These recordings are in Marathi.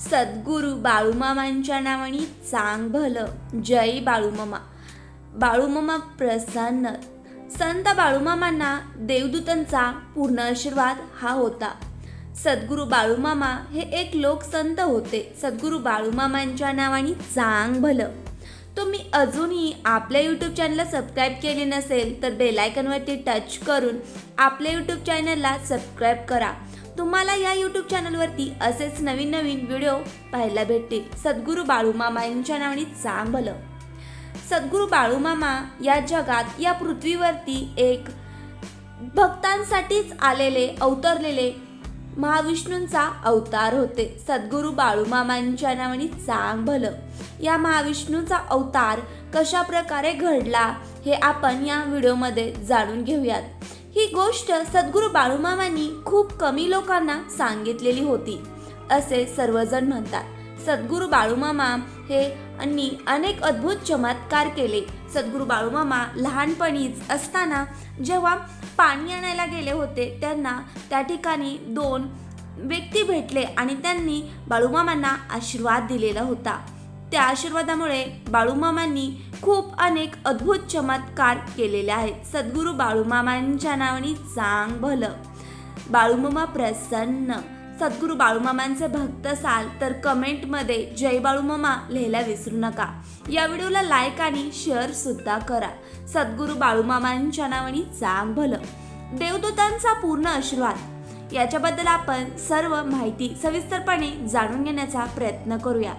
सद्गुरू बाळूमामांच्या नावाने चांग भलं जय बाळूमामा. बाळूमामा प्रसन्न. संत बाळूमामांना देवदूतांचा पूर्ण आशीर्वाद हा होता. सद्गुरू बाळूमामा हे एक लोकसंत होते. सद्गुरू बाळूमामांच्या नावाने चांग भलं तुम्ही अजूनही आपल्या यूट्यूब चॅनलला सबस्क्राईब केले नसेल तर बेलायकनवरती टच करून आपल्या यूट्यूब चॅनलला सबस्क्राईब करा. तुम्हाला या यूट्यूब चॅनलवरती असेच नवीन नवीन व्हिडिओ पाहायला भेटतील. सद्गुरू बाळूमामा यांच्या नावाने चांग भलं सद्गुरू बाळूमामा या जगात या पृथ्वीवरती एक भक्तांसाठीच आलेले अवतरलेले महाविष्णूंचा अवतार होते. सद्गुरू बाळूमामांच्या नावाने चांग भलं या महाविष्णूचा अवतार कशा प्रकारे घडला हे आपण या व्हिडिओमध्ये जाणून घेऊयात. ही गोष्ट सद्गुरू बाळूमामांनी खूप कमी लोकांना सांगितलेली होती. असे सर्वजण म्हणतात सद्गुरू बाळूमामा हे यांनी अनेक अद्भुत चमत्कार केले. सद्गुरू बाळूमामा लहानपणीच असताना जेव्हा पाणी आणायला गेले होते त्यांना त्या ठिकाणी दोन व्यक्ती भेटले आणि त्यांनी बाळूमामांना आशीर्वाद दिलेला होता. त्या आशीर्वादामुळे बाळूमामांनी खूप अनेक अद्भुत चमत्कार केलेले आहेत. सद्गुरू बाळूमामांच्या नावाने चांग भलं. बाळूमामा प्रसन्न. सद्गुरू बाळूमामांचे भक्त असाल तर कमेंटमध्ये जय बाळूमामा लिहायला विसरू नका. या व्हिडिओला लाईक आणि शेअर सुद्धा करा. सद्गुरू बाळूमामांच्या नावाने चांग भलं. देवदूतांचा पूर्ण आशीर्वाद. याच्याबद्दल आपण सर्व माहिती सविस्तरपणे जाणून घेण्याचा प्रयत्न करूया.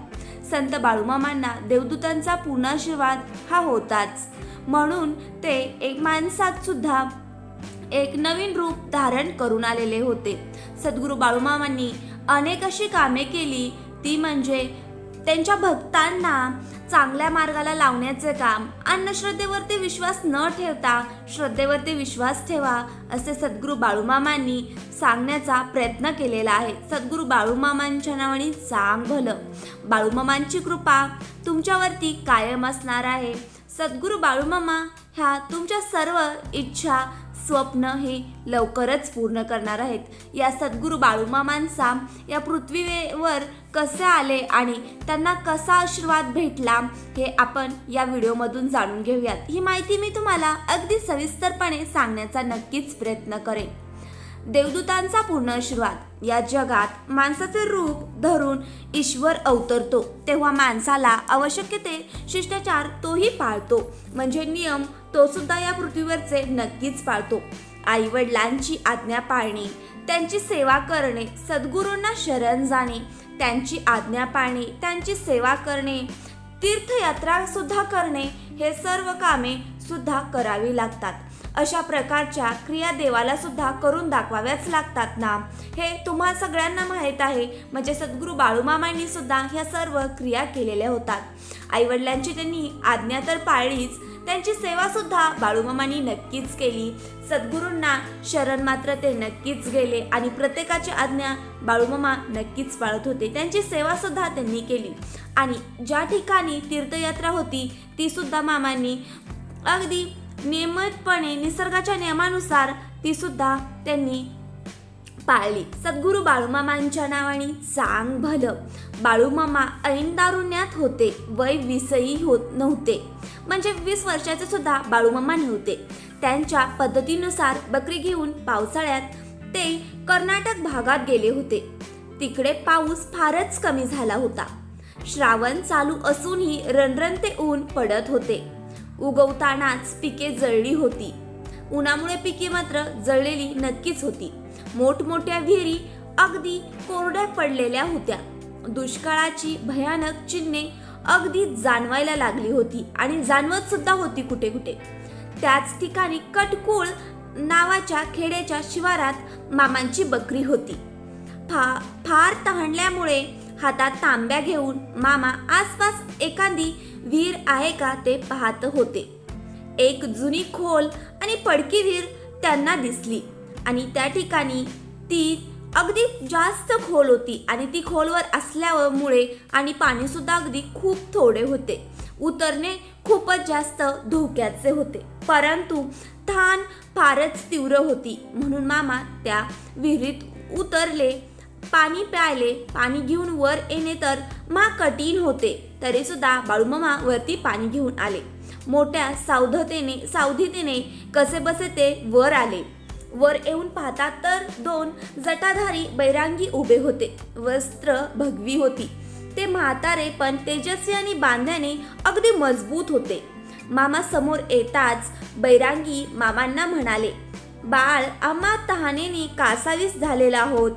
संत बाळूमामांना देवदूतांचा पूर्णाशीर्वाद हा होताच. म्हणून ते एक माणसात सुद्धा एक नवीन रूप धारण करून आलेले होते. सद्गुरू बाळूमामांनी अनेक अशी कामे केली ती म्हणजे त्यांच्या भक्तांना चांगल्या मार्गाला लावण्याचे काम. अंधश्रद्धेवरती विश्वास न ठेवता श्रद्धेवरती विश्वास ठेवा असे सद्गुरू बाळूमामांनी सांगण्याचा प्रयत्न केलेला आहे. सद्गुरू बाळूमामांच्या नावाने सांग भलं. बाळूमामांची कृपा तुमच्यावरती कायम असणार आहे. सद्गुरू बाळूमामा ह्या तुमच्या सर्व इच्छा स्वप्न हे लवकरच पूर्ण करणार आहेत. या सद्गुरू बाळूमामांचा या पृथ्वीवर कसे आले आणि त्यांना कसा आशीर्वाद भेटला हे आपण या व्हिडिओमधून जाणून घेऊयात. ही माहिती मी तुम्हाला अगदी सविस्तरपणे सांगण्याचा नक्कीच प्रयत्न करेन. देवदूतांचा पूर्ण आशीर्वाद. या जगात माणसाचे रूप धरून ईश्वर अवतरतो तेव्हा माणसाला आवश्यक ते शिष्टाचार तोही पाळतो. म्हणजे नियम तो सुद्धा या पृथ्वीवरचे नक्कीच पाळतो. आई वडिलांची आज्ञा पाळणे त्यांची सेवा करणे सद्गुरूंना शरण जाणे त्यांची आज्ञा पाळणे त्यांची सेवा करणे तीर्थयात्रा सुद्धा करणे हे सर्व कामे सुद्धा करावी लागतात. अशा प्रकारच्या क्रिया देवाला सुद्धा करून दाखवाव्याच लागतात ना. हे तुम्हा सगळ्यांना माहीत आहे. म्हणजे सद्गुरू बाळूमामांनी सुद्धा ह्या सर्व क्रिया केलेल्या होतात. आईवडिलांची त्यांनी आज्ञा तर पाळलीच. त्यांची सेवा सुद्धा बाळूमामांनी नक्कीच केली. सद्गुरूंना शरण मात्र ते नक्कीच गेले आणि प्रत्येकाची आज्ञा बाळूमामा नक्कीच पाळत होते. त्यांची सेवा सुद्धा त्यांनी केली. आणि ज्या ठिकाणी तीर्थयात्रा होती ती सुद्धा मामांनी अगदी नियमितपणे निसर्गाच्या नियमानुसार ती सुद्धा त्यांनी पाळली. सद्गुरू बाळूमामांच्या नावाने चांग भलं. बाळूमामा ऐन दारुण्यात होते वय वीसही होत नव्हते. म्हणजे वीस वर्षाचे सुद्धा बाळूमामा नव्हते. त्यांच्या पद्धतीनुसार बकरी घेऊन पावसाळ्यात ते कर्नाटक भागात गेले होते. तिकडे पाऊस फारच कमी झाला होता. श्रावण चालू असूनही रणरणते ऊन पडत होते. उगवतानाच पिके जळली होती. उन्हामुळे पिके मात्र जळलेली नक्कीच होती. मोठमोठ्या विहिरी अगदी कोरड्या पडलेल्या होत्या. दुष्काळाची भयानक चिन्हे अगदी जाणवायला लागली होती आणि जाणवत सुद्धा होती कुठे कुठे. त्याच ठिकाणी कटकुळ नावाच्या खेड्याच्या शिवारात मामांची बकरी होती. फा फार तहानल्यामुळे हातात तांब्या घेऊन मामा आसपास एखादी विहीर आहे का ते पाहत होते. एक जुनी खोल आणि पडकी विहीर त्यांना दिसली आणि त्या ठिकाणी ती अगदी जास्त खोल होती आणि ती खोलवर असल्यामुळे आणि पाणीसुद्धा अगदी खूप थोडे होते. उतरणे खूपच जास्त धोक्याचे होते. परंतु तहान फारच तीव्र होती म्हणून मामा त्या विहिरीत उतरले पाणी प्यायले पाणी घेऊन वर येणे तर मा कठीण होते. तरी सुद्धा बाळूमामा वरती पाणी घेऊन आले. मोठ्या सावधतेने सावधीतेने कसे बसे ते वर आले. वर येऊन पाहतात तर दोन जटाधारी बैरांगी उभे होते. वस्त्र भगवी होती. ते म्हातारे पण तेजस्वी आणि बांध्याने अगदी मजबूत होते. मामा समोर येताच बैरांगी मामांना म्हणाले बाळ आम्हा तहानेने कासावीस झालेला आहोत.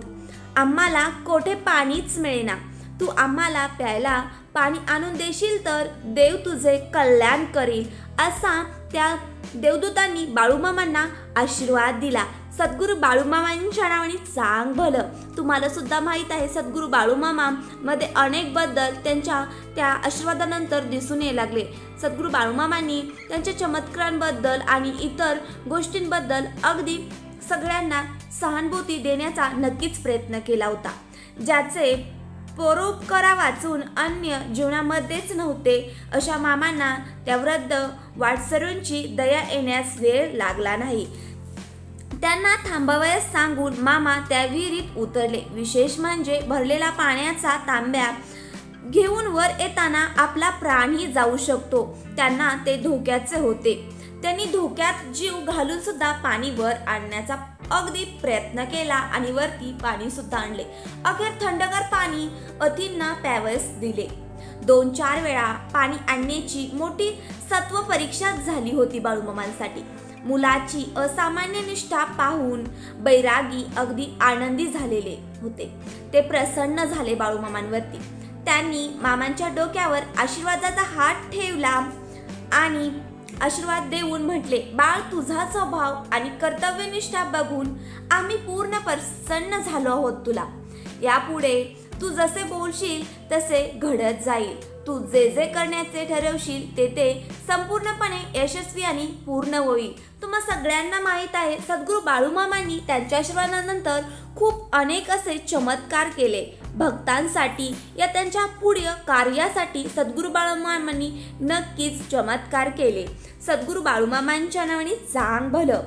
आम्हाला कोठे पाणीच मिळेना. तू आम्हाला प्यायला पाणी आणून देशील तर देव तुझे कल्याण करील असा त्या देवदूतांनी बाळूमामांना आशीर्वाद दिला. सद्गुरू बाळूमामांच्या नावाने चांग भलं. तुम्हाला सुद्धा माहीत आहे सद्गुरू बाळूमामा मध्ये अनेकबद्दल त्यांच्या त्या आशीर्वादानंतर दिसून येऊ लागले. सद्गुरू बाळूमामांनी त्यांच्या चमत्कारांबद्दल आणि इतर गोष्टींबद्दल अगदी सगळ्यांना सहानुभूती देण्याचा नक्कीच प्रयत्न केला होता. ज्याचे परोपकारा वाचून अन्य जीवनामध्येच नव्हते अशा मामांना त्या वृद्ध वाटसरूंची दया येण्यास वेळ लागला नाही. त्यांना थांबावयास सांगून मामा त्या विहिरीत उतरले. विशेष म्हणजे भरलेला पाण्याचा तांब्या घेऊन वर येताना आपला प्राणही जाऊ शकतो. त्यांना ते धोक्याचे होते. त्यांनी धोक्यात जीव घालून सुद्धा पाणी वर आणण्याचा अगदी प्रयत्न केला आणि वरती पाणी सुद्धा आणले. अखेर थंडगार पाणी अतींना प्यावस दिले. दोन चार वेळा पाणी आणण्याची मोठी सत्व परीक्षा झाली होती बाळूमामांसाठी. मुलाची असामान्य निष्ठा पाहून बैरागी अगदी आनंदी झालेले होते. ते प्रसन्न झाले बाळूमामांवरती. त्यांनी मामांच्या डोक्यावर आशीर्वादाचा हात ठेवला आणि आशीर्वाद देऊन म्हटले बाळ तुझा स्वभाव आणि कर्तव्यनिष्ठा बघून आम्ही पूर्ण प्रसन्न झालो आहोत तुला. यापुढे तू जसे बोलशील तसे घडत जाईल. तू जे जे करण्याचे ठरवशील ते ते संपूर्णपणे यशस्वी आणि पूर्ण होईल. तुम्हा सगळ्यांना माहीत आहे सद्गुरू बाळूमामांनी त्यांच्या आशीर्वादानंतर खूप अनेक असे चमत्कार केले. भक्तांसाठी या त्यांच्या पुढील कार्यासाठी सद्गुरू बाळूमामांनी नक्कीच चमत्कार केले. सद्गुरू बाळूमामांच्या नावाने चांग भलं.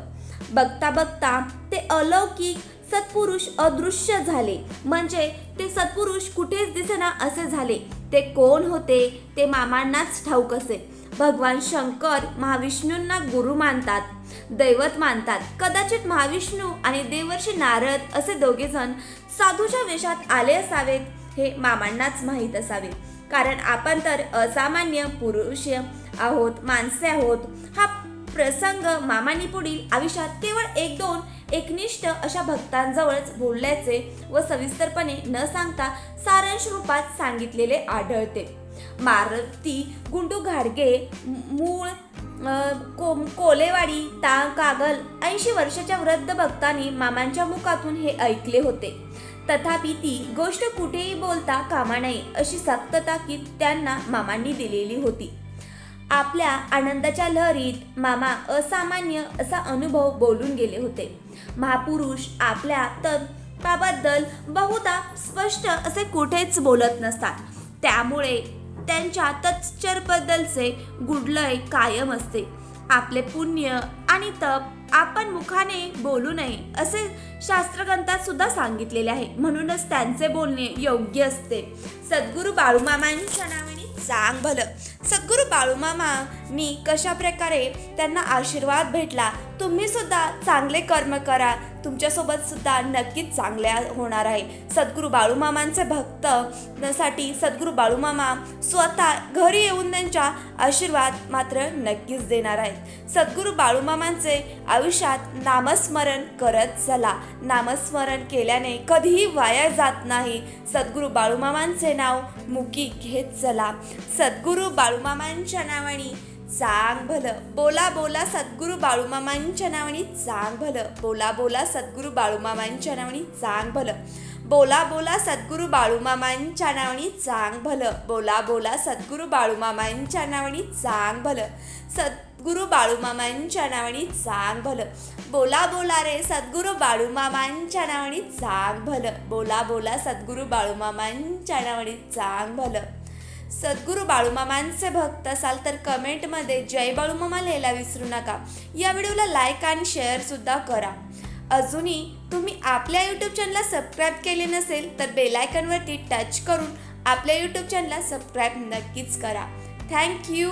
बघता बघता ते अलौकिक सत्पुरुष अदृश्य झाले. म्हणजे ते सत्पुरुष कुठेच दिसेना असे झाले. ते कोण होते? ते मामांनाच ठाऊक असे. भगवान शंकर महाविष्णूंना गुरु मानतात. दैवत मानतात. कदाचित महाविष्णू आणि देवर्षी नारद असे दोघेजण साधूच्या वेशात आले असावेत हे मामांनाच माहीत असावे. कारण आपण तर असामान्य पुरुष आहोत माणसे आहोत. हा प्रसंग मामानी पुढील आयुष्यात केवळ एक दोन एकनिष्ठ अशा भक्तांजवळच बोलल्याचे व सविस्तरपणे न सांगता सारांश रूपात सांगितलेले आढळते. मारुती गुंडू घाडगे मूळ को कोलेवाडी ता कागल ऐंशी वर्षाच्या वृद्ध भक्ताने मामांच्या मुखातून हे ऐकले होते. तथापि ती गोष्ट कुठेही बोलता कामा नये अशी सक्त ताकीद त्यांना मामांनी दिलेली होती. आपल्या आनंदाच्या लहरीत मामा असामान्य असा अनुभव बोलून गेले होते. महापुरुष आपल्या तत्वाबद्दल बहुधा स्पष्ट असे कुठेच बोलत नसतात. त्यामुळे त्यांच्या तत्चरबद्दलचे गुडलय कायम असते. आपले पुण्य आणि तप आपण मुखाने बोलू नये असे शास्त्रग्रंथात सुद्धा सांगितलेले आहे. म्हणूनच त्यांचे बोलणे योग्य असते. सद्गुरू बाळूमामांच्या नावाने चांग भलं. सद्गुरू बाळूमामांनी कशा प्रकारे त्यांना आशीर्वाद भेटला तुम्ही सुद्धा चांगले कर्म करा. तुमच्यासोबत सुद्धा नक्कीच चांगल्या होणार आहे. सद्गुरू बाळूमामांचे भक्त साठी सद्गुरू बाळूमामा स्वतः घरी येऊन त्यांच्या आशीर्वाद मात्र नक्कीच देणार आहेत. सद्गुरू बाळूमामांचे आयुष्यात नामस्मरण करत चला. नामस्मरण केल्याने कधीही वाया जात नाही. सद्गुरू बाळूमामांचे नाव मुकी घेत चला. सद्गुरू बाळूमामांच्या नावाने चांग भलं. बोला बोला सद्गुरू बाळूमामांच्या नावाने चांग भलं. बोला बोला सद्गुरू बाळूमामांच्या नावाने चांग भलं. बोला बोला सद्गुरू बाळूमामांच्या नावाने चांग भलं. बोला बोला सद्गुरू बाळूमामांच्या नावाने चांग भलं. सद्गुरू बाळूमामांच्या नावाने चांग भलं. बोला बोला रे सद्गुरू बाळूमामांच्या नावाने चांग भलं. बोला बोला सद्गुरू बाळूमामांच्या नावाने चांग भलं. सद्गुरू बाळूमामांचे भक्त असाल तर कमेंटमध्ये जय बाळूमामा लिहायला विसरू नका. या व्हिडिओला लाईक आणि शेअरसुद्धा करा. अजूनही तुम्ही आपल्या यूट्यूब चॅनलला सबस्क्राईब केले नसेल तर बेलायकनवरती टच करून आपल्या यूट्यूब चॅनलला सबस्क्राईब नक्कीच करा. थँक्यू